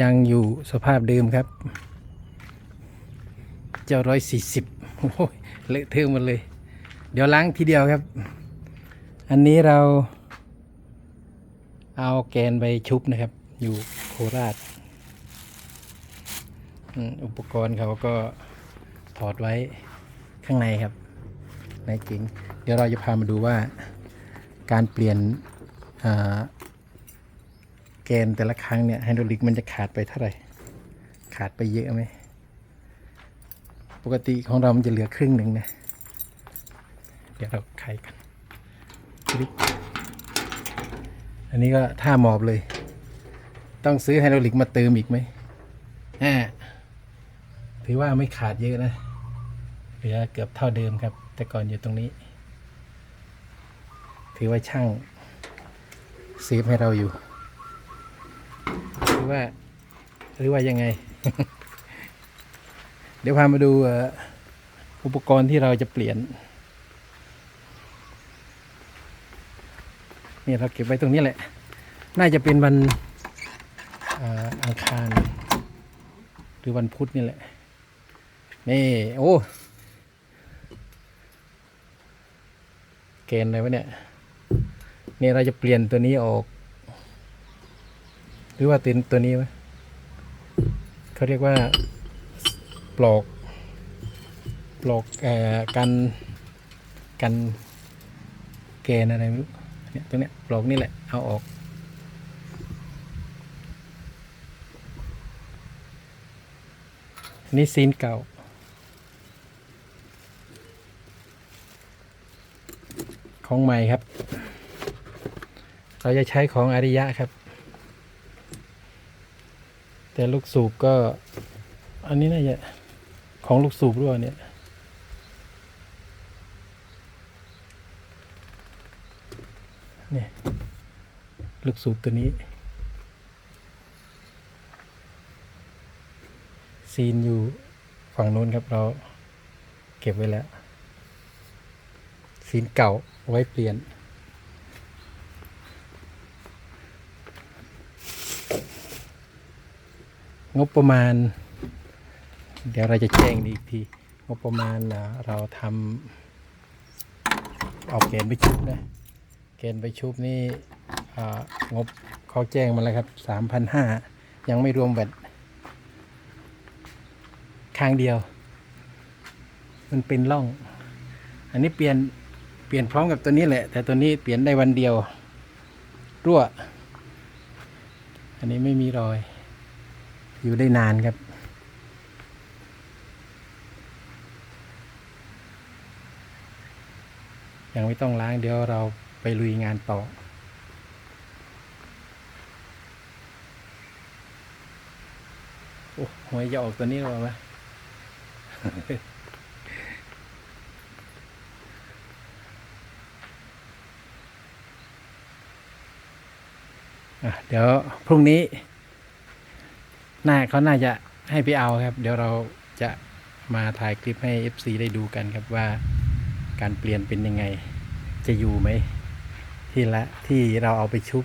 ยังอยู่สภาพเดิมครับ เจ้าร้อยสี่สิบโอ้ยเลอะเทอะหมดเลย เดี๋ยวล้างทีเดียวครับ อันนี้เราเอาแกนไปชุบนะครับ อยู่โคราช อุปกรณ์เขาก็ถอดไว้ข้างในครับในจริง เดี๋ยวเราจะพามาดูว่าการเปลี่ยนอ่า แกนแต่ละครั้งเนี่ยไฮดรอลิกมันจะขาดไปเท่าไหร่ ขาดไปเยอะไหม ปกติของเรามันจะเหลือครึ่งหนึ่งนะ เดี๋ยวเราไขกันปึ๊บอันนี้ก็ท่าหมอบเลย ต้องซื้อไฮดรอลิกมาเติมอีกไหมอ่าถือว่าไม่ขาดเยอะนะ เหลือเกือบเท่าเดิมครับ แต่ก่อนอยู่ตรงนี้ ถือว่าช่างเซฟให้เราอยู่ หรือว่า หรือว่ายังไง เดี๋ยวพามาดูอุปกรณ์ที่เราจะเปลี่ยน นี่เราเก็บไว้ตรงนี้แหละ น่าจะเป็นวันอาอังคาร หรือวันพุธนี่แหละ นี่ โอ้เกณฑ์อะไรวะเนี่ย นี่เราจะเปลี่ยนตัวนี้ออก หรือว่าตินตัวนี้ไหมเขาเรียกว่าปลอกปลอกเอ่อกันกันเกณฑ์อะไรไม่รู้เนี่ยตรงเนี้ยปลอกนี่แหละเอาออก นี่ซีนเก่าของใหม่ครับ เราจะใช้ของอาริยะครับ แต่ลูกสูบก็ อันนี้น่าจะของลูกสูบด้วยเนี่ยนี่ลูกสูบตัวนี้ ซีนอยู่ฝั่งนู้นครับเราเก็บไว้แล้วซีนเก่าไว้เปลี่ยน งบประมาณ เดี๋ยวเราจะแจ้งอีกที งบประมาณอะเราทำเอาเกณฑ์ไปชุบนะเกณฑ์ไปชุบนี่งบเขาแจ้งมาแล้วครับสามพันห้ายังไม่รวมแบตข้างเดียว มันเป็นร่อง อันนี้เปลี่ยนเปลี่ยนพร้อมกับตัวนี้แหละ แต่ตัวนี้เปลี่ยนได้วันเดียว รั่ว อันนี้ไม่มีรอย อยู่ได้นานครับ ยังไม่ต้องล้างเดี๋ยวเราไปลุยงานต่อโอ้หวยจะออกตัวนี้หรอวะอะเดี๋ยวพรุ่งนี้ น่าเขาน่าจะให้ไปเอาครับ เดี๋ยวเราจะมาถ่ายคลิปให้ FC ได้ดูกันครับว่าการเปลี่ยนเป็นยังไง จะอยู่ไหม ที่ละที่เราเอาไปชุบ